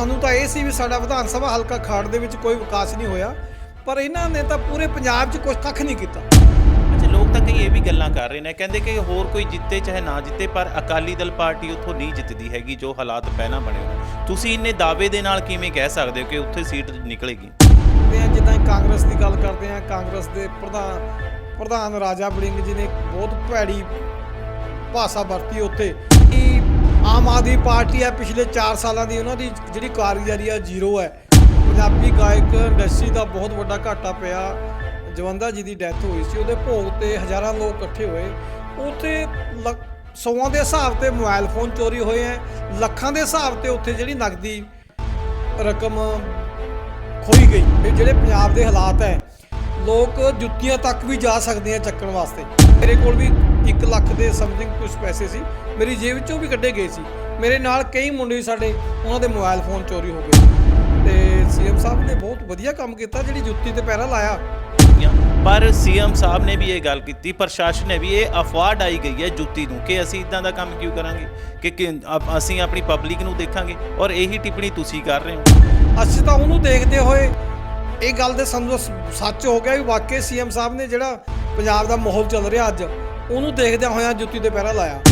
ਸਾਨੂੰ ਤਾਂ ਇਹ ਸੀ ਵੀ ਸਾਡਾ ਵਿਧਾਨ ਸਭਾ ਹਲਕਾ ਖਾੜ ਦੇ ਵਿੱਚ ਕੋਈ ਵਿਕਾਸ ਨਹੀਂ ਹੋਇਆ ਪਰ ਇਹਨਾਂ ਨੇ ਤਾਂ ਪੂਰੇ ਪੰਜਾਬ 'ਚ ਕੁਝ ਕੱਖ ਨਹੀਂ ਕੀਤਾ। ਅੱਛਾ ਲੋਕ ਤਾਂ ਕਈ ਇਹ ਵੀ ਗੱਲਾਂ ਕਰ ਰਹੇ ਨੇ ਕਹਿੰਦੇ ਕਿ ਹੋਰ ਕੋਈ ਜਿੱਤੇ ਚਾਹੇ ਨਾ ਜਿੱਤੇ ਪਰ ਅਕਾਲੀ ਦਲ ਪਾਰਟੀ ਉੱਥੋਂ ਨਹੀਂ ਜਿੱਤਦੀ ਹੈਗੀ ਜੋ ਹਾਲਾਤ ਪਹਿਲਾਂ ਬਣੇ ਹੋਏ। ਤੁਸੀਂ ਇੰਨੇ ਦਾਅਵੇ ਦੇ ਨਾਲ ਕਿਵੇਂ ਕਹਿ ਸਕਦੇ ਹੋ ਕਿ ਉੱਥੇ ਸੀਟ ਨਿਕਲੇਗੀ? ਤੇ ਆ ਜਿੱਦਾਂ ਕਾਂਗਰਸ ਦੀ ਗੱਲ ਕਰਦੇ ਆ ਕਾਂਗਰਸ ਦੇ ਪ੍ਰਧਾਨ ਪ੍ਰਧਾਨ ਰਾਜਾ ਬੜਿੰਗ ਜੀ ਨੇ ਬਹੁਤ ਭੈੜੀ ਭਾਸ਼ਾ ਵਰਤੀ ਉੱਥੇ। ਆਮ ਆਦਮੀ ਪਾਰਟੀ ਹੈ, ਪਿਛਲੇ 4 ਸਾਲਾਂ ਦੀ ਉਹਨਾਂ ਦੀ ਜਿਹੜੀ ਕਾਰਗੁਜ਼ਾਰੀ ਆ, ਜ਼ੀਰੋ ਹੈ। ਪੰਜਾਬੀ ਗਾਇਕ ਇੰਡਸਟਰੀ ਦਾ ਬਹੁਤ ਵੱਡਾ ਘਾਟਾ ਪਿਆ। ਜਵੰਦਾ ਜੀ ਦੀ ਡੈਥ ਹੋਈ ਸੀ, ਉਹਦੇ ਭੋਗ ਤੇ ਹਜ਼ਾਰਾਂ ਲੋਕ ਇਕੱਠੇ ਹੋਏ। ਉੱਥੇ ਲੱਖ- ਸੌਆਂ ਦੇ ਹਿਸਾਬ ਤੇ ਮੋਬਾਈਲ ਫੋਨ ਚੋਰੀ ਹੋਏ ਹੈ। ਲੱਖਾਂ ਦੇ ਹਿਸਾਬ ਤੇ ਉੱਥੇ ਜਿਹੜੀ ਨਗਦੀ ਰਕਮ ਖੋਈ ਗਈ ਇਹ ਜਿਹੜੇ ਪੰਜਾਬ ਦੇ ਹਾਲਾਤ ਹੈ। ਲੋਕ ਜੁੱਤੀਆਂ ਤੱਕ ਵੀ ਜਾ ਸਕਦੇ ਆ ਚੱਕਣ ਵਾਸਤੇ। ਮੇਰੇ ਕੋਲ ਵੀ 1 ਲੱਖ ਦੇ ਸਮਥਿੰਗ ਕੁਝ ਪੈਸੇ ਸੀ। ਮੇਰੀ ਜੇਬ ਵਿੱਚੋਂ ਵੀ ਕੱਢੇ ਗਏ ਸੀ। ਮੇਰੇ ਨਾਲ ਕਈ ਮੁੰਡੇ ਸਾਡੇ ਉਹਨਾਂ ਦੇ ਮੋਬਾਈਲ ਫੋਨ ਚੋਰੀ ਹੋ ਗਏ। ਤੇ ਸੀਐਮ ਸਾਹਿਬ ਨੇ ਬਹੁਤ ਵਧੀਆ ਕੰਮ ਕੀਤਾ ਜਿਹੜੀ ਜੁੱਤੀ ਤੇ ਪੈਰਾ ਲਾਇਆ। ਪਰ ਸੀਐਮ ਸਾਹਿਬ ਨੇ ਵੀ ਇਹ ਗੱਲ ਕੀਤੀ ਪ੍ਰਸ਼ਾਸਨ ਨੇ ਵੀ ਇਹ ਅਫਵਾਹ ਡਾਈ ਗਈ ਹੈ ਜੁੱਤੀ ਨੂੰ ਕਿ ਅਸੀਂ ਇਦਾਂ ਦਾ ਕੰਮ ਕਿਉਂ ਕਰਾਂਗੇ? ਕਿ ਅਸੀਂ ਆਪਣੀ ਪਬਲਿਕ ਨੂੰ ਦੇਖਾਂਗੇ ਔਰ ਇਹੀ ਟਿੱਪਣੀ ਤੁਸੀਂ ਕਰ ਰਹੇ ਹੋ। ਅਸੀਂ ਤਾਂ ਉਹਨੂੰ ਦੇਖਦੇ ਹੋਏ ਇਹ ਗੱਲ ਦੇ ਸਾਨੂੰ ਸ- ਸੱਚ ਹੋ ਗਿਆ ਵੀ ਵਾਕਈ ਸੀਐਮ ਸਾਹਿਬ ਨੇ ਜਿਹੜਾ ਪੰਜਾਬ ਦਾ ਮਾਹੌਲ ਚੱਲ ਰਿਹਾ ਅੱਜ ਉਹਨੂੰ ਦੇਖਦਿਆਂ ਹੋਇਆਂ ਜੁੱਤੀ ਤੇ ਪਹਿਰਾ ਲਾਇਆ।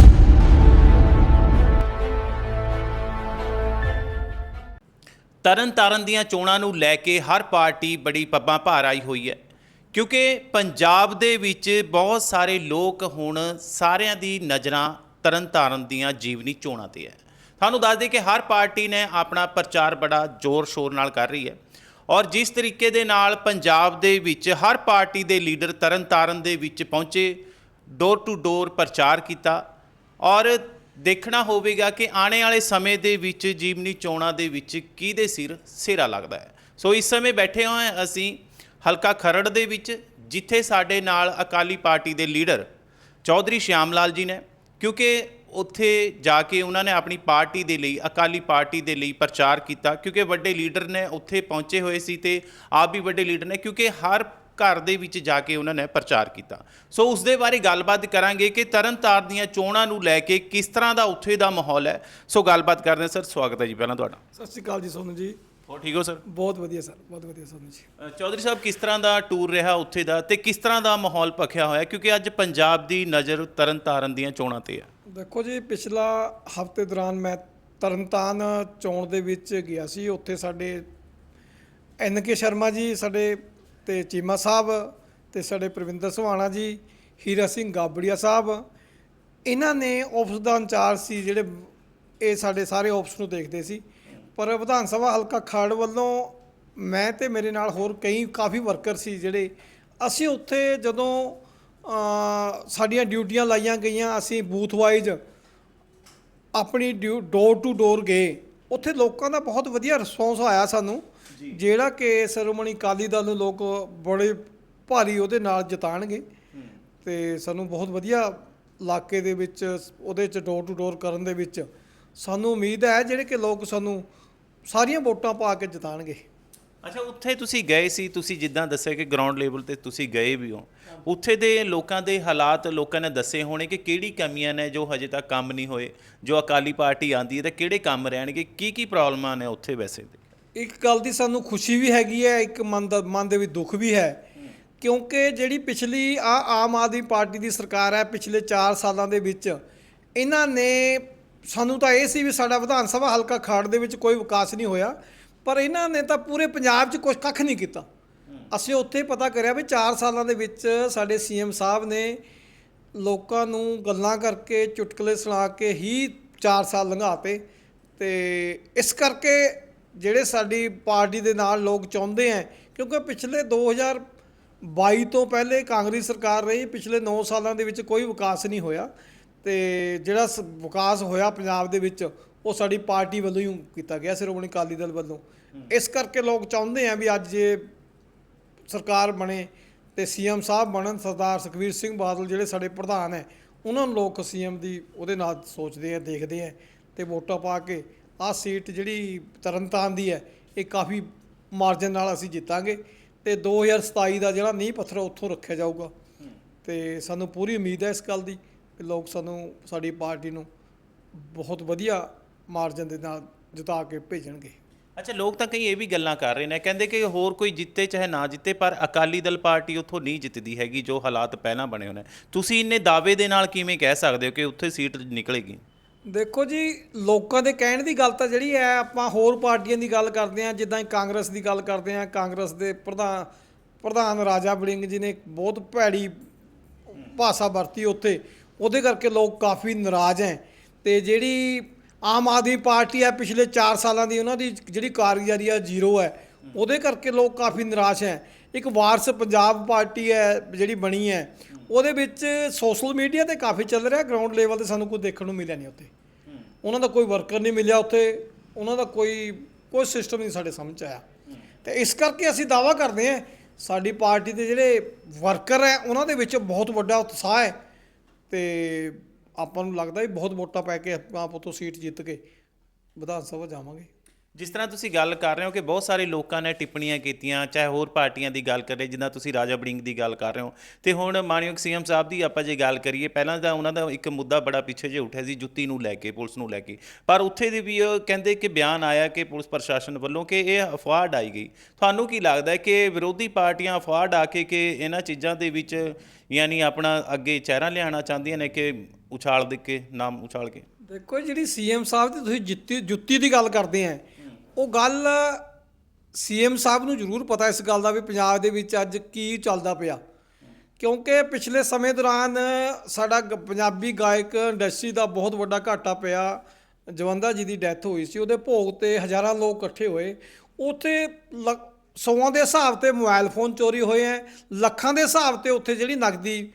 ਤਰਨਤਾਰਨ ਦੀਆਂ ਚੋਣਾਂ ਨੂੰ ਲੈ ਕੇ ਹਰ ਪਾਰਟੀ ਬੜੀ ਪੱਬਾਂ ਭਾਰ ਆਈ ਹੋਈ ਹੈ। ਕਿਉਂਕਿ ਪੰਜਾਬ ਦੇ ਵਿੱਚ ਬਹੁਤ ਸਾਰੇ ਲੋਕ ਹੁਣ ਸਾਰਿਆਂ ਦੀ ਨਜ਼ਰਾਂ ਤਰਨਤਾਰਨ ਦੀਆਂ ਜੀਵਨੀ ਚੋਣਾਂ ਤੇ ਹੈ। ਤੁਹਾਨੂੰ ਦੱਸ ਦੇ ਕਿ ਹਰ ਪਾਰਟੀ ਨੇ ਆਪਣਾ ਪ੍ਰਚਾਰ ਬੜਾ ਜ਼ੋਰ ਸ਼ੋਰ ਨਾਲ ਕਰ ਰਹੀ ਹੈ। ਔਰ ਜਿਸ ਤਰੀਕੇ ਦੇ ਨਾਲ ਪੰਜਾਬ ਦੇ ਵਿੱਚ ਹਰ ਪਾਰਟੀ ਦੇ ਲੀਡਰ ਤਰਨਤਾਰਨ ਦੇ ਵਿੱਚ ਪਹੁੰਚੇ ਡੋਰ ਟੂ ਡੋਰ ਪ੍ਰਚਾਰ ਕੀਤਾ ਔਰ ਦੇਖਣਾ ਹੋਵੇਗਾ ਕਿ ਆਉਣੇ ਵਾਲੇ ਸਮੇਂ ਦੇ ਵਿੱਚ ਜੀਵਨੀ ਚੋਣਾਂ ਦੇ ਵਿੱਚ ਕਿਹਦੇ ਸਿਰ ਸਿਰਾ ਲੱਗਦਾ ਹੈ। ਸੋ ਇਸ ਸਮੇਂ ਬੈਠੇ ਹੋਏ ਅਸੀਂ ਹਲਕਾ ਖਰੜ ਦੇ ਵਿੱਚ, ਜਿੱਥੇ ਸਾਡੇ ਨਾਲ ਅਕਾਲੀ ਪਾਰਟੀ ਦੇ ਲੀਡਰ ਚੌਧਰੀ ਸ਼ਿਆਮ ਲਾਲ ਜੀ ਨੇ, ਕਿਉਂਕਿ ਉੱਥੇ ਜਾ ਕੇ ਉਹਨਾਂ ਨੇ ਆਪਣੀ ਪਾਰਟੀ ਦੇ ਲਈ, ਅਕਾਲੀ ਪਾਰਟੀ ਦੇ ਲਈ ਪ੍ਰਚਾਰ ਕੀਤਾ, ਕਿਉਂਕਿ ਵੱਡੇ ਲੀਡਰ ਨੇ ਉੱਥੇ ਪਹੁੰਚੇ ਹੋਏ ਸੀ ਤੇ ਆਪ ਵੀ ਵੱਡੇ ਲੀਡਰ ਨੇ, ਕਿਉਂਕਿ ਹਰ ਘਰ ਦੇ ਵਿੱਚ ਜਾ ਕੇ ਉਹਨਾਂ ਨੇ ਪ੍ਰਚਾਰ ਕੀਤਾ। ਸੋ ਉਸ ਦੇ ਬਾਰੇ ਗੱਲਬਾਤ ਕਰਾਂਗੇ ਕਿ ਤਰਨਤਾਰ ਦੀਆਂ ਚੋਣਾਂ ਨੂੰ ਲੈ ਕੇ ਕਿਸ ਤਰ੍ਹਾਂ ਦਾ ਉੱਥੇ ਦਾ ਮਾਹੌਲ ਹੈ। ਸੋ ਗੱਲਬਾਤ ਕਰਦੇ ਹਾਂ ਸਰ ਸਵਾਗਤ ਹੈ ਜੀ ਪਹਿਲਾਂ ਤੁਹਾਡਾ। ਸਤਿ ਸ਼੍ਰੀ ਅਕਾਲ ਜੀ ਸੋਨੂੰ ਜੀ। ਹੋਰ ਠੀਕ ਹੋ ਸਰ? ਬਹੁਤ ਵਧੀਆ ਸਰ ਬਹੁਤ ਵਧੀਆ ਸੋਨੂੰ ਜੀ। ਚੌਧਰੀ ਸਾਹਿਬ ਕਿਸ ਤਰ੍ਹਾਂ ਦਾ ਟੂਰ ਰਿਹਾ ਉੱਥੇ ਦਾ ਤੇ ਕਿਸ ਤਰ੍ਹਾਂ ਦਾ ਮਾਹੌਲ ਭਖਿਆ ਹੋਇਆ? ਕਿਉਂਕਿ ਅੱਜ ਪੰਜਾਬ ਦੀ ਨਜ਼ਰ ਤਰਨਤਾਰਨ ਦੀਆਂ ਚੋਣਾਂ ਤੇ ਹੈ। ਦੇਖੋ ਜੀ ਪਿਛਲਾ ਹਫ਼ਤੇ ਦੌਰਾਨ ਮੈਂ ਤਰਨਤਾਰਨ ਚੋਣ ਦੇ ਵਿੱਚ ਗਿਆ ਸੀ। ਉੱਥੇ ਸਾਡੇ ਐਨ ਕੇ ਸ਼ਰਮਾ ਜੀ ਸਾਡੇ ਤੇ ਚੀਮਾ ਸਾਹਿਬ ਤੇ ਸਾਡੇ ਪ੍ਰਵਿੰਦਰ ਸੁਹਾਣਾ ਜੀ, ਹੀਰਾ ਸਿੰਘ ਗਾਬੜੀਆ ਸਾਹਿਬ, ਇਹਨਾਂ ਨੇ ਆਫਿਸ ਦਾ ਇੰਚਾਰਜ ਸੀ ਜਿਹੜੇ ਇਹ ਸਾਡੇ ਸਾਰੇ ਆਫਿਸ ਨੂੰ ਦੇਖਦੇ ਸੀ। ਪਰ ਵਿਧਾਨ ਸਭਾ ਹਲਕਾ ਖਰੜ ਵੱਲੋਂ ਮੈਂ ਤੇ ਮੇਰੇ ਨਾਲ ਹੋਰ ਕਈ ਕਾਫੀ ਵਰਕਰ ਸੀ ਜਿਹੜੇ ਅਸੀਂ ਉੱਥੇ ਜਦੋਂ ਸਾਡੀਆਂ ਡਿਊਟੀਆਂ ਲਾਈਆਂ ਗਈਆਂ, ਅਸੀਂ ਬੂਥ ਵਾਈਜ਼ ਆਪਣੀ ਡੋਰ ਟੂ ਡੋਰ ਗਏ। ਉੱਥੇ ਲੋਕਾਂ ਦਾ ਬਹੁਤ ਵਧੀਆ ਰਿਸਪੌਂਸ ਆਇਆ ਸਾਨੂੰ। ਜਿਹੜਾ ਕਿ ਸ਼੍ਰੋਮਣੀ ਅਕਾਲੀ ਦਲ ਨੂੰ ਲੋਕ ਬੜੇ ਭਾਰੀ ਉਹਦੇ ਨਾਲ ਜਿਤਾਣਗੇ। ਤੇ ਸਾਨੂੰ ਬਹੁਤ ਵਧੀਆ ਇਲਾਕੇ ਦੇ ਵਿੱਚ ਉਹਦੇ ਚ ਡੋਰ ਟੂ ਡੋਰ ਕਰਨ ਦੇ ਵਿੱਚ ਸਾਨੂੰ ਉਮੀਦ ਹੈ ਜਿਹੜੇ ਕਿ ਲੋਕ ਸਾਨੂੰ ਸਾਰੀਆਂ ਵੋਟਾਂ ਪਾ ਕੇ ਜਿਤਾਣਗੇ। ਅੱਛਾ ਉੱਥੇ ਤੁਸੀਂ ਗਏ ਸੀ ਤੁਸੀਂ ਜਿੱਦਾਂ ਦੱਸਿਆ ਕਿ ਗਰਾਊਂਡ ਲੈਵਲ ਤੇ ਤੁਸੀਂ ਗਏ ਵੀ ਹੋ। ਉੱਥੇ ਦੇ ਲੋਕਾਂ ਦੇ ਹਾਲਾਤ ਲੋਕਾਂ ਨੇ ਦੱਸੇ ਹੋਣੇ ਕਿ ਕਿਹੜੀ ਕਮੀਆਂ ਨੇ ਜੋ ਹਜੇ ਤੱਕ ਕੰਮ ਨਹੀਂ ਹੋਏ ਜੋ ਅਕਾਲੀ ਪਾਰਟੀ ਆਂਦੀ ਹੈ ਤਾਂ ਕਿਹੜੇ ਕੰਮ ਰਹਿਣਗੇ ਕੀ ਕੀ ਪ੍ਰੋਬਲਮਾਂ ਨੇ ਉੱਥੇ ਵੈਸੇ ਤੇ? ਇੱਕ ਗੱਲ ਦੀ ਸਾਨੂੰ ਖੁਸ਼ੀ ਵੀ ਹੈਗੀ ਹੈ, ਇੱਕ ਮਨ ਦਾ, ਮਨ ਦੇ ਵਿੱਚ ਦੁੱਖ ਵੀ ਹੈ। ਕਿਉਂਕਿ ਜਿਹੜੀ ਪਿਛਲੀ ਆ ਆਮ ਆਦਮੀ ਪਾਰਟੀ ਦੀ ਸਰਕਾਰ ਹੈ, ਪਿਛਲੇ 4 ਸਾਲਾਂ ਦੇ ਵਿੱਚ, ਇਹਨਾਂ ਨੇ ਸਾਨੂੰ ਤਾਂ ਇਹ ਸੀ ਵੀ ਸਾਡਾ ਵਿਧਾਨ ਸਭਾ ਹਲਕਾ ਖਾੜ ਦੇ ਵਿੱਚ ਕੋਈ ਵਿਕਾਸ ਨਹੀਂ ਹੋਇਆ, ਪਰ ਇਹਨਾਂ ਨੇ ਤਾਂ ਪੂਰੇ ਪੰਜਾਬ 'ਚ ਕੁਝ ਕੱਖ ਨਹੀਂ ਕੀਤਾ। ਅਸੀਂ ਉੱਥੇ ਪਤਾ ਕਰਿਆ ਵੀ 4 ਸਾਲਾਂ ਦੇ ਵਿੱਚ ਸਾਡੇ ਸੀਐਮ ਸਾਹਿਬ ਨੇ ਲੋਕਾਂ ਨੂੰ ਗੱਲਾਂ ਕਰਕੇ ਚੁਟਕਲੇ ਸੁਣਾ ਕੇ ਹੀ 4 ਸਾਲ ਲੰਘਾਤੇ ਤੇ ਇਸ ਕਰਕੇ ਜਿਹੜੇ ਸਾਡੀ ਪਾਰਟੀ ਦੇ ਨਾਲ ਲੋਕ ਚਾਹੁੰਦੇ ਆ ਕਿਉਂਕਿ ਪਿਛਲੇ 2022 ਤੋਂ ਪਹਿਲੇ ਕਾਂਗਰਸ ਸਰਕਾਰ ਰਹੀ ਪਿਛਲੇ 9 ਸਾਲਾਂ ਦੇ ਵਿੱਚ ਕੋਈ ਵਿਕਾਸ ਨਹੀਂ ਹੋਇਆ ਤੇ ਜਿਹੜਾ ਵਿਕਾਸ ਹੋਇਆ ਪੰਜਾਬ ਦੇ ਵਿੱਚ ਉਹ ਸਾਡੀ ਪਾਰਟੀ ਵੱਲੋਂ ਹੀ ਕੀਤਾ ਗਿਆ ਸ਼੍ਰੋਮਣੀ ਅਕਾਲੀ ਦਲ ਵੱਲੋਂ। ਇਸ ਕਰਕੇ ਲੋਕ ਚਾਹੁੰਦੇ ਆ ਵੀ ਅੱਜ ਜੇ ਸਰਕਾਰ ਬਣੇ ਤੇ ਸੀਐਮ ਸਾਹਿਬ ਬਣਨ ਸਰਦਾਰ ਸੁਖਬੀਰ ਸਿੰਘ ਬਾਦਲ ਜਿਹੜੇ ਸਾਡੇ ਪ੍ਰਧਾਨ ਹੈ ਉਹਨਾਂ ਨੂੰ ਲੋਕ ਸੀਐਮ ਦੀ ਉਹਦੇ ਨਾਲ ਸੋਚਦੇ ਆ ਦੇਖਦੇ ਆ ਤੇ ਵੋਟਾਂ ਪਾ ਕੇ ਆਹ ਸੀਟ ਜਿਹੜੀ ਤਰਨਤਾਰਨ ਦੀ ਹੈ, ਇਹ ਕਾਫੀ ਮਾਰਜਨ ਨਾਲ ਅਸੀਂ ਜਿੱਤਾਂਗੇ ਤੇ 2027 ਦਾ ਜਿਹੜਾ ਨੀਂਹ ਪੱਥਰ ਉੱਥੋਂ ਰੱਖਿਆ ਜਾਊਗਾ। ਤੇ ਸਾਨੂੰ ਪੂਰੀ ਉਮੀਦ ਹੈ ਇਸ ਗੱਲ ਦੀ ਕਿ ਲੋਕ ਸਾਨੂੰ, ਸਾਡੀ ਪਾਰਟੀ ਨੂੰ ਬਹੁਤ ਵਧੀਆ ਮਾਰਜਨ ਦੇ ਨਾਲ ਜਿਤਾ ਕੇ ਭੇਜਣਗੇ। ਅੱਛਾ, ਲੋਕ ਤਾਂ ਕਈ ਇਹ ਵੀ ਗੱਲਾਂ ਕਰ ਰਹੇ ਨੇ, ਕਹਿੰਦੇ ਕਿ ਹੋਰ ਕੋਈ ਜਿੱਤੇ ਚਾਹੇ ਨਾ ਜਿੱਤੇ, ਪਰ ਅਕਾਲੀ ਦਲ ਪਾਰਟੀ ਉੱਥੋਂ ਨਹੀਂ ਜਿੱਤਦੀ ਹੈਗੀ ਜੋ ਹਾਲਾਤ ਪਹਿਲਾਂ ਬਣੇ ਹੋਏ ਨੇ। ਤੁਸੀਂ ਇੰਨੇ ਦਾਅਵੇ ਦੇ ਨਾਲ ਕਿਵੇਂ ਕਹਿ ਸਕਦੇ ਹੋ ਕਿ ਉੱਥੇ ਸੀਟ ਨਿਕਲੇਗੀ? ਦੇਖੋ ਜੀ, ਲੋਕਾਂ ਦੇ ਕਹਿਣ ਦੀ ਗੱਲ ਤਾਂ ਜਿਹੜੀ ਹੈ, ਆਪਾਂ ਹੋਰ ਪਾਰਟੀਆਂ ਦੀ ਗੱਲ ਕਰਦੇ ਹਾਂ, ਜਿੱਦਾਂ ਕਾਂਗਰਸ ਦੀ ਗੱਲ ਕਰਦੇ ਹਾਂ, ਕਾਂਗਰਸ ਦੇ ਪ੍ਰਧਾਨ ਪ੍ਰਧਾਨ ਰਾਜਾ ਵੜਿੰਗ ਜੀ ਨੇ ਬਹੁਤ ਭੈੜੀ ਭਾਸ਼ਾ ਵਰਤੀ ਉੱਥੇ। ਉਹਦੇ ਕਰਕੇ ਲੋਕ ਕਾਫੀ ਨਾਰਾਜ਼ ਹੈ। ਤੇ ਜਿਹੜੀ ਆਮ ਆਦਮੀ ਪਾਰਟੀ ਹੈ, ਪਿਛਲੇ 4 ਸਾਲਾਂ ਦੀ ਉਹਨਾਂ ਦੀ ਜਿਹੜੀ ਕਾਰਗੁਜ਼ਾਰੀ ਆ, ਜ਼ੀਰੋ ਹੈ। ਉਹਦੇ ਕਰਕੇ ਲੋਕ ਕਾਫੀ ਨਿਰਾਸ਼ ਹੈ। ਇੱਕ ਵਾਰਸ ਪੰਜਾਬ ਪਾਰਟੀ ਹੈ, ਜਿਹੜੀ ਬਣੀ ਹੈ ਉਹਦੇ ਵਿੱਚ ਸੋਸ਼ਲ ਮੀਡੀਆ ਤੇ ਕਾਫੀ ਚੱਲ ਰਿਹਾ ਗਰਾਊਂਡ ਲੈਵਲ ਤੇ ਸਾਨੂੰ ਕੋਈ ਦੇਖਣ ਨੂੰ ਮਿਲਿਆ ਨਹੀਂ ਉੱਥੇ। ਉਹਨਾਂ ਦਾ ਕੋਈ ਵਰਕਰ ਨਹੀਂ ਮਿਲਿਆ ਉੱਥੇ, ਉਹਨਾਂ ਦਾ ਕੋਈ ਕੋਈ ਸਿਸਟਮ ਨਹੀਂ ਸਾਡੇ ਸਮਝ ਆਇਆ। ਤੇ ਇਸ ਕਰਕੇ ਅਸੀਂ ਦਾਵਾ ਕਰਦੇ ਹਾਂ, ਸਾਡੀ ਪਾਰਟੀ ਦੇ ਜਿਹੜੇ ਵਰਕਰ ਹੈ, ਉਹਨਾਂ ਦੇ ਵਿੱਚ ਬਹੁਤ ਵੱਡਾ ਉਤਸ਼ਾਹ ਹੈ। ਤੇ ਆਪਾਂ ਨੂੰ ਲੱਗਦਾ ਵੀ ਬਹੁਤ ਵੋਟਾਂ ਪੈ ਕੇ ਆਪਾਂ ਉਤੋਂ ਸੀਟ ਜਿੱਤ ਕੇ ਵਿਧਾਨ ਸਭਾ ਜਾਵਾਂਗੇ। ਜਿਸ ਤਰ੍ਹਾਂ ਤੁਸੀਂ ਗੱਲ ਕਰ ਰਹੇ ਹੋ ਕਿ ਬਹੁਤ ਸਾਰੇ ਲੋਕਾਂ ਨੇ ਟਿੱਪਣੀਆਂ ਕੀਤੀਆਂ, ਚਾਹੇ ਹੋਰ ਪਾਰਟੀਆਂ ਦੀ ਗੱਲ ਕਰੇ, ਜਿੱਦਾਂ ਤੁਸੀਂ ਰਾਜਾ ਬੜਿੰਗ ਦੀ ਗੱਲ ਕਰ ਰਹੇ ਹੋ। ਤੇ ਹੁਣ ਮਾਨਯੋਗ ਸੀਐਮ ਸਾਹਿਬ ਦੀ ਆਪਾਂ ਜੇ ਗੱਲ ਕਰੀਏ, ਪਹਿਲਾਂ ਤਾਂ ਉਹਨਾਂ ਦਾ ਇੱਕ ਮੁੱਦਾ ਬੜਾ ਪਿੱਛੇ ਜੇ ਉੱਠਿਆ ਸੀ, ਜੁੱਤੀ ਨੂੰ ਲੈ ਕੇ, ਪੁਲਿਸ ਨੂੰ ਲੈ ਕੇ। ਪਰ ਉੱਥੇ ਦੇ ਵੀ ਉਹ ਕਹਿੰਦੇ ਕਿ ਬਿਆਨ ਆਇਆ ਕਿ ਪੁਲਿਸ ਪ੍ਰਸ਼ਾਸਨ ਵੱਲੋਂ ਕਿ ਇਹ ਅਫਵਾਹ ਡਾਈ ਗਈ। ਤੁਹਾਨੂੰ ਕੀ ਲੱਗਦਾ ਹੈ ਕਿ ਵਿਰੋਧੀ ਪਾਰਟੀਆਂ ਅਫਵਾਹ ਡਾ ਕੇ ਕਿ ਇਹਨਾਂ ਚੀਜ਼ਾਂ ਦੇ ਵਿੱਚ ਯਾਨੀ ਆਪਣਾ ਅੱਗੇ ਚਿਹਰਾ ਲਿਆਉਣਾ ਚਾਹੁੰਦੀਆਂ ਨੇ ਕਿ ਉਛਾਲ ਦੇ ਕੇ, ਨਾਮ ਉਛਾਲ ਕੇ? ਦੇਖੋ, ਜਿਹੜੀ ਸੀਐਮ ਸਾਹਿਬ ਦੀ ਤੁਸੀਂ ਜੁੱਤੀ ਜੁੱਤੀ ਦੀ ਗੱਲ ਕਰਦੇ ਆ ਉਹ ਗੱਲ ਸੀਐਮ ਸਾਹਿਬ ਨੂੰ ਜ਼ਰੂਰ ਪਤਾ ਇਸ ਗੱਲ ਦਾ ਵੀ ਪੰਜਾਬ ਦੇ ਵਿੱਚ ਅੱਜ ਕੀ ਚੱਲਦਾ ਪਿਆ। ਕਿਉਂਕਿ ਪਿਛਲੇ ਸਮੇਂ ਦੌਰਾਨ ਸਾਡਾ ਗ- ਪੰਜਾਬੀ ਗਾਇਕ ਇੰਡਸਟਰੀ ਦਾ ਬਹੁਤ ਵੱਡਾ ਘਾਟਾ ਪਿਆ। ਜਵੰਦਾ ਜੀ ਦੀ ਡੈਥ ਹੋਈ ਸੀ, ਉਹਦੇ ਭੋਗ ਤੇ ਹਜ਼ਾਰਾਂ ਲੋਕ ਇਕੱਠੇ ਹੋਏ। ਉੱਥੇ ਲ- ਸੌਆਂ ਦੇ ਹਿਸਾਬ ਤੇ ਮੋਬਾਈਲ ਫੋਨ ਚੋਰੀ ਹੋਏ ਐ, ਲੱਖਾਂ ਦੇ ਹਿਸਾਬ ਤੇ ਉੱਥੇ ਜਿਹੜੀ ਨਗਦੀ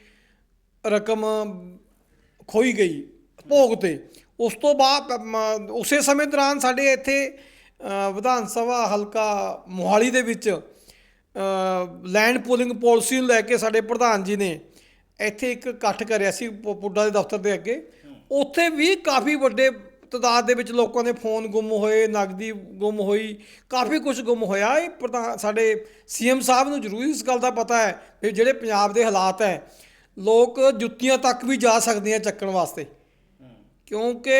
ਰਕਮ ਖੋਈ ਗਈ ਭੋਗ ਤੇ। ਉਸ ਤੋਂ ਬਾਅਦ ਉਸੇ ਸਮੇਂ ਦੌਰਾਨ ਸਾਡੇ ਇੱਥੇ ਵਿਧਾਨ ਸਭਾ ਹਲਕਾ ਮੋਹਾਲੀ ਦੇ ਵਿੱਚ ਲੈਂਡ ਪੂਲਿੰਗ ਪਾਲਿਸੀ ਨੂੰ ਲੈ ਕੇ ਸਾਡੇ ਪ੍ਰਧਾਨ ਜੀ ਨੇ ਇੱਥੇ ਇੱਕ ਇਕੱਠ ਕਰਿਆ ਸੀ ਪੁੱਡਾ ਦੇ ਦਫ਼ਤਰ ਦੇ ਅੱਗੇ। ਉੱਥੇ ਵੀ ਕਾਫੀ ਵੱਡੇ ਤਦਾਦ ਦੇ ਵਿੱਚ ਲੋਕਾਂ ਦੇ ਫੋਨ ਗੁੰਮ ਹੋਏ ਨਗਦੀ ਗੁੰਮ ਹੋਈ ਕਾਫੀ ਕੁਝ ਗੁੰਮ ਹੋਇਆ। ਇਹ ਪ੍ਰਧਾਨ ਸਾਡੇ ਸੀਐਮ ਸਾਹਿਬ ਨੂੰ ਜ਼ਰੂਰ ਇਸ ਗੱਲ ਦਾ ਪਤਾ ਹੈ ਵੀ ਜਿਹੜੇ ਪੰਜਾਬ ਦੇ ਹਾਲਾਤ ਹੈ ਲੋਕ ਜੁੱਤੀਆਂ ਤੱਕ ਵੀ ਜਾ ਸਕਦੇ ਆ ਚੱਕਣ ਵਾਸਤੇ। ਕਿਉਂਕਿ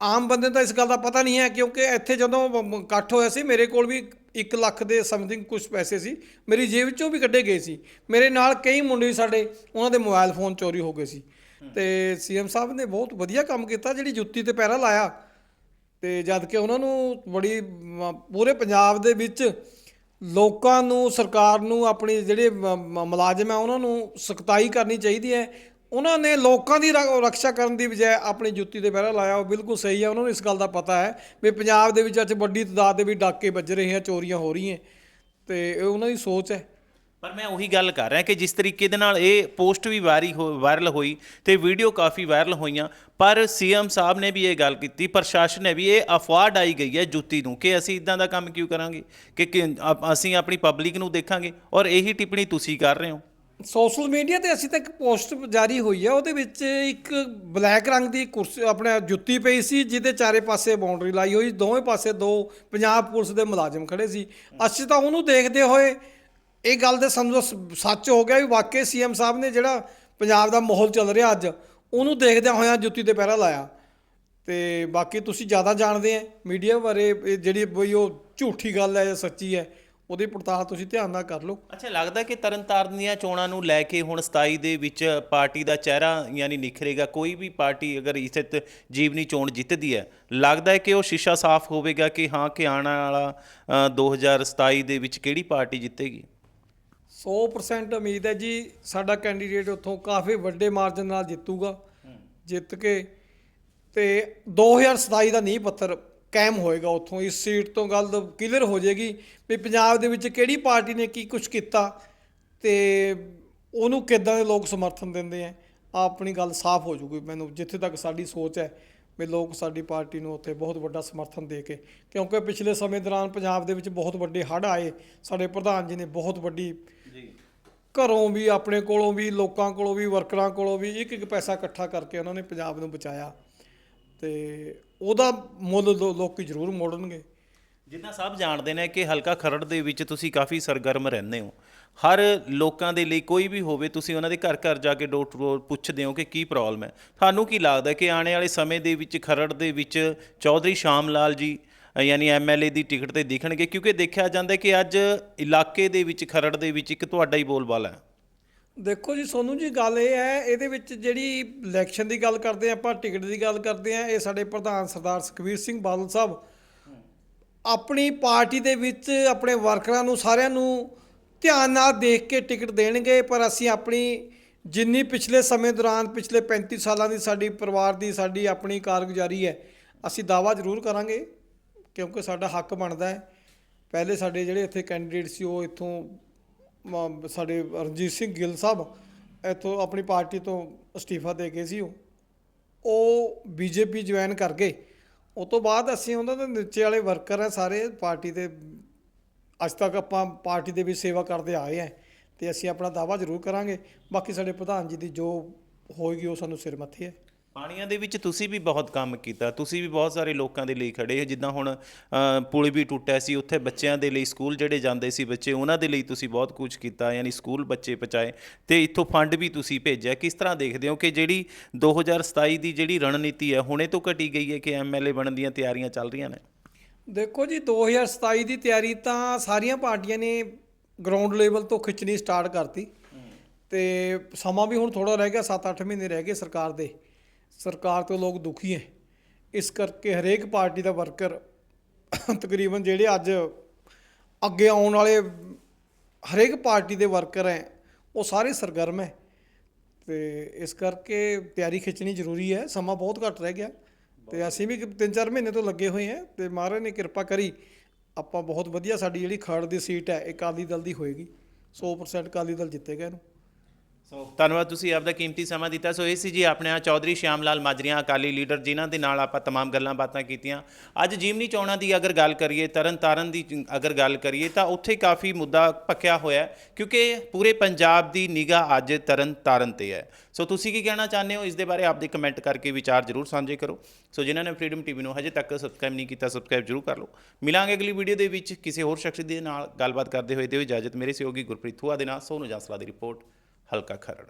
ਆਮ ਬੰਦੇ ਨੂੰ ਤਾਂ ਇਸ ਗੱਲ ਦਾ ਪਤਾ ਨਹੀਂ ਹੈ, ਕਿਉਂਕਿ ਇੱਥੇ ਜਦੋਂ ਇਕੱਠ ਹੋਇਆ ਸੀ, ਮੇਰੇ ਕੋਲ ਵੀ 1 ਲੱਖ ਦੇ ਸਮਥਿੰਗ ਕੁਝ ਪੈਸੇ ਸੀ। ਮੇਰੀ ਜੇਬ ਚੋਂ ਵੀ ਕੱਢੇ ਗਏ ਸੀ। ਮੇਰੇ ਨਾਲ ਕਈ ਮੁੰਡੇ ਸਾਡੇ, ਉਹਨਾਂ ਦੇ ਮੋਬਾਈਲ ਫੋਨ ਚੋਰੀ ਹੋ ਗਏ ਸੀ। ਤੇ ਸੀਐਮ ਸਾਹਿਬ ਨੇ ਬਹੁਤ ਵਧੀਆ ਕੰਮ ਕੀਤਾ, ਜਿਹੜੀ ਜੁੱਤੀ ਤੇ ਪੈਰਾ ਲਾਇਆ। ਤੇ ਜਦ ਕਿ ਉਹਨਾਂ ਨੂੰ ਬੜੀ ਪੂਰੇ ਪੰਜਾਬ ਦੇ ਵਿੱਚ ਲੋਕਾਂ ਨੂੰ, ਸਰਕਾਰ ਨੂੰ, ਆਪਣੇ ਜਿਹੜੇ ਮੁਲਾਜ਼ਮ ਹੈ, ਉਹਨਾਂ ਨੂੰ ਸਖਤਾਈ ਕਰਨੀ ਚਾਹੀਦੀ ਹੈ। ਉਹਨਾਂ ਨੇ ਲੋਕਾਂ ਦੀ ਰ- ਰੱਖਿਆ ਕਰਨ ਦੀ ਬਜਾਏ ਆਪਣੀ ਜੁੱਤੀ ਤੇ ਪਹਿਰਾ ਲਾਇਆ। ਉਹ ਬਿਲਕੁਲ ਸਹੀ ਹੈ ਉਹਨਾਂ ਨੂੰ ਇਸ ਗੱਲ ਦਾ ਪਤਾ ਹੈ ਵੀ ਪੰਜਾਬ ਦੇ ਵਿੱਚ ਅੱਜ ਵੱਡੀ ਤਦਾਦ ਦੇ ਵੀ ਡਾਕੇ ਵੱਜ ਰਹੇ ਆ, ਚੋਰੀਆਂ ਹੋ ਰਹੀਆਂ। ਤੇ ਇਹ ਉਹਨਾਂ ਦੀ ਸੋਚ ਹੈ। ਪਰ ਮੈਂ ਉਹੀ ਗੱਲ ਕਰ ਰਿਹਾ ਕਿ ਜਿਸ ਤਰੀਕੇ ਦੇ ਨਾਲ ਇਹ ਪੋਸਟ ਵੀ ਵਾਰੀ ਹੋ- ਵਾਇਰਲ ਹੋਈ ਤੇ ਵੀਡੀਓ ਕਾਫੀ ਵਾਇਰਲ ਹੋਈਆਂ, ਪਰ ਸੀਐਮ ਸਾਹਿਬ ਨੇ ਵੀ ਇਹ ਗੱਲ ਕੀਤੀ, ਪ੍ਰਸ਼ਾਸਨ ਨੇ ਵੀ ਇਹ ਅਫਵਾਹ ਡਾਈ ਗਈ ਹੈ ਜੁੱਤੀ ਨੂੰ ਕਿ ਅਸੀਂ ਇਦਾਂ ਦਾ ਕੰਮ ਕਿਉਂ ਕਰਾਂਗੇ? ਕਿ ਕਿ ਅ- ਅਸੀਂ ਆਪਣੀ ਪਬਲਿਕ ਨੂੰ ਦੇਖਾਂਗੇ ਔਰ ਇਹੀ ਟਿੱਪਣੀ ਤੁਸੀਂ ਕਰ ਰਹੇ ਹੋ? ਸੋਸ਼ਲ ਮੀਡੀਆ ਤੇ ਅਸੀਂ ਤਾਂ ਇੱਕ ਪੋਸਟ ਜਾਰੀ ਹੋਈ ਹੈ ਉਹਦੇ ਵਿੱਚ ਇੱਕ ਬਲੈਕ ਰੰਗ ਦੀ ਕੁਰਸੀ, ਆਪਣੇ ਜੁੱਤੀ ਪਈ ਸੀ, ਜਿਹਦੇ ਚਾਰੇ ਪਾਸੇ ਬਾਉਂਡਰੀ ਲਾਈ ਹੋਈ, ਦੋਵੇਂ ਪਾਸੇ ਦੋ ਪੰਜਾਬ ਪੁਲਿਸ ਦੇ ਮੁਲਾਜ਼ਮ ਖੜੇ ਸੀ। ਅਸੀਂ ਤਾਂ ਉਹਨੂੰ ਦੇਖਦੇ ਹੋਏ ਇਹ ਗੱਲ ਦੇ ਸਮਝੋ ਸ- ਸੱਚ ਹੋ ਗਿਆ ਵੀ ਵਾਕਈ ਸੀਐਮ ਸਾਹਿਬ ਨੇ ਜਿਹੜਾ ਪੰਜਾਬ ਦਾ ਮਾਹੌਲ ਚੱਲ ਰਿਹਾ ਅੱਜ, ਉਹਨੂੰ ਦੇਖਦਿਆਂ ਹੋਇਆਂ ਜੁੱਤੀ ਤੇ ਪਹਿਰਾ ਲਾਇਆ। ਤੇ ਬਾਕੀ ਤੁਸੀਂ ਜ਼ਿਆਦਾ ਜਾਣਦੇ ਆ ਮੀਡੀਆ ਬਾਰੇ ਜਿਹੜੀ ਬਈ ਉਹ ਝੂਠੀ ਗੱਲ ਹੈ ਜਾਂ ਸੱਚੀ ਹੈ ਉਹਦੀ ਪੜਤਾਲ ਤੁਸੀਂ ਧਿਆਨ ਨਾਲ ਕਰ ਲਓ। ਅੱਛਾ ਲੱਗਦਾ ਕਿ ਤਰਨਤਾਰਨ ਦੀਆਂ ਚੋਣਾਂ ਨੂੰ ਲੈ ਕੇ ਹੁਣ 27 ਦੇ ਵਿੱਚ ਪਾਰਟੀ ਦਾ ਚਿਹਰਾ ਯਾਨੀ ਨਿਖਰੇਗਾ। ਕੋਈ ਵੀ ਪਾਰਟੀ ਅਗਰ ਇਸੇ ਤ- ਜੀਵਨੀ ਚੋਣ ਜਿੱਤਦੀ ਹੈ ਲੱਗਦਾ ਹੈ ਕਿ ਉਹ ਸ਼ੀਸ਼ਾ ਸਾਫ਼ ਹੋਵੇਗਾ ਕਿ ਹਾਂ ਕਿ ਆਉਣ ਵਾਲਾ ਅ, 2027 ਦੇ ਵਿੱਚ ਕਿਹੜੀ ਪਾਰਟੀ ਜਿੱਤੇਗੀ? 100% ਉਮੀਦ ਹੈ ਜੀ ਸਾਡਾ ਕੈਂਡੀਡੇਟ ਉੱਥੋਂ ਕਾਫੀ ਵੱਡੇ ਮਾਰਜਨ ਨਾਲ ਜਿੱਤੂਗਾ। ਜਿੱਤ ਕੇ ਤੇ 2027 ਦਾ ਨੀਂਹ ਪੱਥਰ ਕਾਇਮ ਹੋਏਗਾ ਉੱਥੋਂ। ਇਸ ਸੀਟ ਤੋਂ ਗੱਲ ਕਲੀਅਰ ਹੋ ਜਾਏਗੀ ਵੀ ਪੰਜਾਬ ਦੇ ਵਿੱਚ ਕਿਹੜੀ ਪਾਰਟੀ ਨੇ ਕੀ ਕੁਝ ਕੀਤਾ ਤੇ ਉਹਨੂੰ ਕਿੱਦਾਂ ਦੇ ਲੋਕ ਸਮਰਥਨ ਦਿੰਦੇ ਆ। ਆਪਣੀ ਗੱਲ ਸਾਫ਼ ਹੋ ਜੂਗੀ ਮੈਨੂੰ ਜਿੱਥੇ ਤੱਕ ਸਾਡੀ ਸੋਚ ਹੈ ਵੀ ਲੋਕ ਸਾਡੀ ਪਾਰਟੀ ਨੂੰ ਉੱਥੇ ਬਹੁਤ ਵੱਡਾ ਸਮਰਥਨ ਦੇ ਕੇ ਕਿਉਂਕਿ ਪਿਛਲੇ ਸਮੇਂ ਦੌਰਾਨ ਪੰਜਾਬ ਦੇ ਵਿੱਚ ਬਹੁਤ ਵੱਡੇ ਹੜ੍ਹ ਆਏ ਸਾਡੇ ਪ੍ਰਧਾਨ ਜੀ ਨੇ ਬਹੁਤ ਵੱਡੀ ਜੀ। ਘਰੋਂ ਵੀ ਆਪਣੇ ਕੋਲੋਂ ਵੀ ਲੋਕਾਂ ਕੋਲੋਂ ਵੀ ਵਰਕਰਾਂ ਕੋਲੋਂ ਵੀ ਇੱਕ ਇੱਕ ਪੈਸਾ ਇਕੱਠਾ ਕਰਕੇ ਉਹਨਾਂ ਨੇ ਪੰਜਾਬ ਨੂੰ ਬਚਾਇਆ। ਤੇ ਉਹਦਾ ਮੁੱਲ ਲੋ- ਲੋਕੀ ਜ਼ਰੂਰ ਮੋੜਨਗੇ। ਜਿੱਦਾਂ ਸਭ ਜਾਣਦੇ ਨੇ ਕਿ ਹਲਕਾ ਖਰੜ ਦੇ ਵਿੱਚ ਤੁਸੀਂ ਕਾਫੀ ਸਰਗਰਮ ਰਹਿੰਦੇ ਹੋ। ਹਰ ਲੋਕਾਂ ਦੇ ਲਈ ਕੋਈ ਵੀ ਹੋਵੇ ਤੁਸੀਂ ਉਹਨਾਂ ਦੇ ਘਰ ਘਰ ਜਾ ਕੇ ਡੋਰ ਟੂ ਡੋਰ ਪੁੱਛਦੇ ਹੋ ਕਿ ਕੀ ਪ੍ਰੋਬਲਮ ਹੈ। ਤੁਹਾਨੂੰ ਕੀ ਲੱਗਦਾ ਕਿ ਆਉਣ ਵਾਲੇ ਸਮੇਂ ਦੇ ਵਿੱਚ ਖਰੜ ਦੇ ਵਿੱਚ ਚੌਧਰੀ ਸ਼ਾਮ ਲਾਲ ਜੀ ਅ, ਯਾਨੀ ਐਮਐਲਏ ਦੀ ਟਿਕਟ ਤੇ ਦਿਖਣਗੇ? ਕਿਉਂਕਿ ਦੇਖਿਆ ਜਾਂਦਾ ਕਿ ਅੱਜ ਇਲਾਕੇ ਦੇ ਵਿੱਚ ਖਰੜ ਦੇ ਵਿੱਚ ਇੱਕ ਤੁਹਾਡਾ ਹੀ ਬੋਲਬਾਲਾ ਹੈ। ਦੇਖੋ ਜੀ, ਸੋਨੂੰ ਜੀ, ਗੱਲ ਇਹ ਹੈ, ਇਹਦੇ ਵਿੱਚ ਜਿਹੜੀ ਇਲੈਕਸ਼ਨ ਦੀ ਗੱਲ ਕਰਦੇ ਆ ਆਪਾਂ ਟਿਕਟ ਦੀ ਗੱਲ ਕਰਦੇ ਆ ਇਹ ਸਾਡੇ ਪ੍ਰਧਾਨ ਸਰਦਾਰ ਸੁਖਬੀਰ ਸਿੰਘ ਬਾਦਲ ਸਾਹਿਬ ਆਪਣੀ ਪਾਰਟੀ ਦੇ ਵਿੱਚ ਆਪਣੇ ਵਰਕਰਾਂ ਨੂੰ, ਸਾਰਿਆਂ ਨੂੰ ਧਿਆਨ ਨਾਲ ਦੇਖ ਕੇ ਟਿਕਟ ਦੇਣਗੇ, ਪਰ ਅਸੀਂ ਆਪਣੀ ਜਿੰਨੀ ਪਿਛਲੇ ਸਮੇਂ ਦੌਰਾਨ, ਪਿਛਲੇ 35 ਸਾਲਾਂ ਦੀ ਸਾਡੀ ਪਰਿਵਾਰ ਦੀ, ਸਾਡੀ ਆਪਣੀ ਕਾਰਗੁਜ਼ਾਰੀ ਹੈ, ਅਸੀਂ ਦਾਵਾ ਜ਼ਰੂਰ ਕਰਾਂਗੇ, ਕਿਉਂਕਿ ਸਾਡਾ ਹੱਕ ਬਣਦਾ ਹੈ। ਪਹਿਲੇ ਸਾਡੇ ਜਿਹੜੇ ਇੱਥੇ ਕੈਂਡੀਡੇਟ ਸੀ, ਉਹ ਇੱਥੋਂ ਮ- ਸਾਡੇ ਰਣਜੀਤ ਸਿੰਘ ਗਿੱਲ ਸਾਹਿਬ ਇੱਥੋਂ ਆਪਣੀ ਪਾਰਟੀ ਤੋਂ ਅਸਤੀਫਾ ਦੇ ਗਏ ਸੀ ਉਹ। ਉਹ ਬੀਜੇਪੀ ਜੁਆਇਨ ਕਰ ਗਏ। ਉਸ ਤੋਂ ਬਾਅਦ ਅਸੀਂ ਉਹਨਾਂ ਦੇ ਨੀਚੇ ਵਾਲੇ ਵਰਕਰ ਆ ਸਾਰੇ, ਪਾਰਟੀ ਦੇ, ਅੱਜ ਤੱਕ ਆਪਾਂ ਪਾਰਟੀ ਦੇ ਵਿੱਚ ਸੇਵਾ ਕਰਦੇ ਆਏ ਆ ਤੇ ਅਸੀਂ ਆਪਣਾ ਦਾਵਾ ਜ਼ਰੂਰ ਕਰਾਂਗੇ। ਬਾਕੀ ਸਾਡੇ ਪ੍ਰਧਾਨ ਜੀ ਦੀ ਜੋ ਹੋਏਗੀ ਉਹ ਸਾਨੂੰ ਸਿਰ ਮੱਥੇ ਹੈ ਪਾਣੀਆਂ ਦੇ ਵਿੱਚ ਤੁਸੀਂ ਵੀ ਬਹੁਤ ਕੰਮ ਕੀਤਾ। ਤੁਸੀਂ ਵੀ ਬਹੁਤ ਸਾਰੇ ਲੋਕਾਂ ਦੇ ਲਈ ਖੜੇ ਹੋ। ਜਿੱਦਾਂ ਹੁਣ ਅ, ਪੁਲ ਵੀ ਟੁੱਟਿਆ ਸੀ ਉੱਥੇ ਬੱਚਿਆਂ ਦੇ ਲਈ ਸਕੂਲ ਜਿਹੜੇ ਜਾਂਦੇ ਸੀ ਬੱਚੇ ਉਹਨਾਂ ਦੇ ਲਈ ਤੁਸੀਂ ਬਹੁਤ ਕੁਝ ਕੀਤਾ ਯਾਨੀ ਸਕੂਲ ਬੱਚੇ ਪਹੁੰਚਾਏ ਤੇ ਇੱਥੋਂ ਫੰਡ ਵੀ ਤੁਸੀਂ ਭੇਜਿਆ। ਕਿਸ ਤਰ੍ਹਾਂ ਦੇਖਦੇ ਹੋ ਕਿ ਜਿਹੜੀ 2027 ਦੀ ਜਿਹੜੀ ਰਣਨੀਤੀ ਹੈ ਹੁਣੇ ਤੋਂ ਘਟੀ ਗਈ ਹੈ ਕਿ ਐਮਐਲਏ ਬਣਨ ਦੀਆਂ ਤਿਆਰੀਆਂ ਚੱਲ ਰਹੀਆਂ ਨੇ? ਦੇਖੋ ਜੀ 2027 ਦੀ ਤਿਆਰੀ ਤਾਂ ਸਾਰੀਆਂ ਪਾਰਟੀਆਂ ਨੇ ਗਰਾਊਂਡ ਲੈਵਲ ਤੋਂ ਖਿੱਚਣੀ ਸਟਾਰਟ ਕਰਤੀ। ਤੇ ਸਮਾਂ ਵੀ ਹੁਣ ਥੋੜਾ ਰਹਿ ਗਿਆ 7-8 ਮਹੀਨੇ ਰਹਿ ਗਏ ਸਰਕਾਰ ਦੇ। ਸਰਕਾਰ ਤੋਂ ਲੋਕ ਦੁਖੀ ਹੈ ਇਸ ਕਰਕੇ ਹਰੇਕ ਪਾਰਟੀ ਦਾ ਵਰਕਰ ਤਕਰੀਬਨ ਜਿਹੜੇ ਅੱਜ ਅੱਗੇ ਆਉਣ ਵਾਲੇ ਹਰੇਕ ਪਾਰਟੀ ਦੇ ਵਰਕਰ ਹੈ ਉਹ ਸਾਰੇ ਸਰਗਰਮ ਹੈ ਤੇ ਇਸ ਕਰਕੇ ਤਿਆਰੀ ਖਿੱਚਣੀ ਜ਼ਰੂਰੀ ਹੈ ਸਮਾਂ ਬਹੁਤ ਘੱਟ ਰਹਿ ਗਿਆ। ਤੇ ਅਸੀਂ ਵੀ 3-4 ਮਹੀਨੇ ਤੋਂ ਲੱਗੇ ਹੋਏ ਹਾਂ ਤੇ ਮਹਾਰਾਜ ਨੇ ਕਿਰਪਾ ਕਰੀ, ਆਪਾਂ ਬਹੁਤ ਵਧੀਆ ਸਾਡੀ ਜਿਹੜੀ ਖੜ ਦੀ ਸੀਟ ਹੈ ਇਹ ਅਕਾਲੀ ਦਲ ਦੀ ਹੋਏਗੀ। 100% ਅਕਾਲੀ ਦਲ ਜਿੱਤੇਗਾ ਇਹਨੂੰ। ਸੋ ਧੰਨਵਾਦ, ਤੁਸੀਂ ਆਪਦਾ ਕੀਮਤੀ ਸਮਾਂ ਦਿੱਤਾ। ਸੋ ਇਹ ਸੀ ਜੀ ਆਪਣੇ ਆ ਚੌਧਰੀ ਸ਼ਿਆਮ ਲਾਲ ਮਾਜਰੀਆਂ, ਅਕਾਲੀ ਲੀਡਰ, ਜਿਨ੍ਹਾਂ ਦੇ ਨਾਲ ਆਪਾਂ ਤਮਾਮ ਗੱਲਾਂ ਬਾਤਾਂ ਕੀਤੀਆਂ। ਅੱਜ ਜੀਮਨੀ ਚੋਣਾਂ ਦੀ ਅਗਰ ਗੱਲ ਕਰੀਏ, ਤਰਨ ਤਾਰਨ ਦੀ ਅਗਰ ਗੱਲ ਕਰੀਏ, ਤਾਂ ਉੱਥੇ ਕਾਫੀ ਮੁੱਦਾ ਪੱਕਿਆ ਹੋਇਆ ਕਿਉਂਕਿ ਪੂਰੇ ਪੰਜਾਬ ਦੀ ਨਿਗਾਹ ਅੱਜ ਤਰਨ ਤਾਰਨ ਤੇ ਹੈ। ਸੋ ਤੁਸੀਂ ਕੀ ਕਹਿਣਾ ਚਾਹੁੰਦੇ ਹੋ? ਇਸ ਦੇ ਬਾਰੇ ਆਪਦੇ ਕਮੈਂਟ ਕਰਕੇ ਵਿਚਾਰ ਜ਼ਰੂਰ ਸਾਂਝੇ ਕਰੋ। ਸੋ ਜਿਨ੍ਹਾਂ ਨੇ ਫਰੀडम ਟੀਵੀ ਨੂੰ ਹਜੇ ਤੱਕ ਸਬਸਕ੍ਰਾਈਬ ਨਹੀਂ ਕੀਤਾ ਸਬਸਕ੍ਰਾਈਬ ਜ਼ਰੂਰ ਕਰ ਲਓ। ਮਿਲਾਂਗੇ ਅਗਲੀ ਵੀਡੀਓ ਦੇ ਵਿੱਚ। ਕਿਸੇ ਹੋਰ ਸ਼ਖਸ ਦੇ ਨਾਲ ਗੱਲਬਾਤ ਕਰਦੇ ਹੋਏ ਦਿਓ ਇਜਾਜ਼ਤ। ਮੇਰੇ ਸਹਿਯੋਗੀ ਗੁਰਪ੍ਰੀਤ ਥੂਆ ਦੇ ਨਾਲ ਸੋਨੂ ਜਾਸਲਾ ਦੀ ਰਿਪੋਰਟ ਹਲਕਾ ਖਰੜ।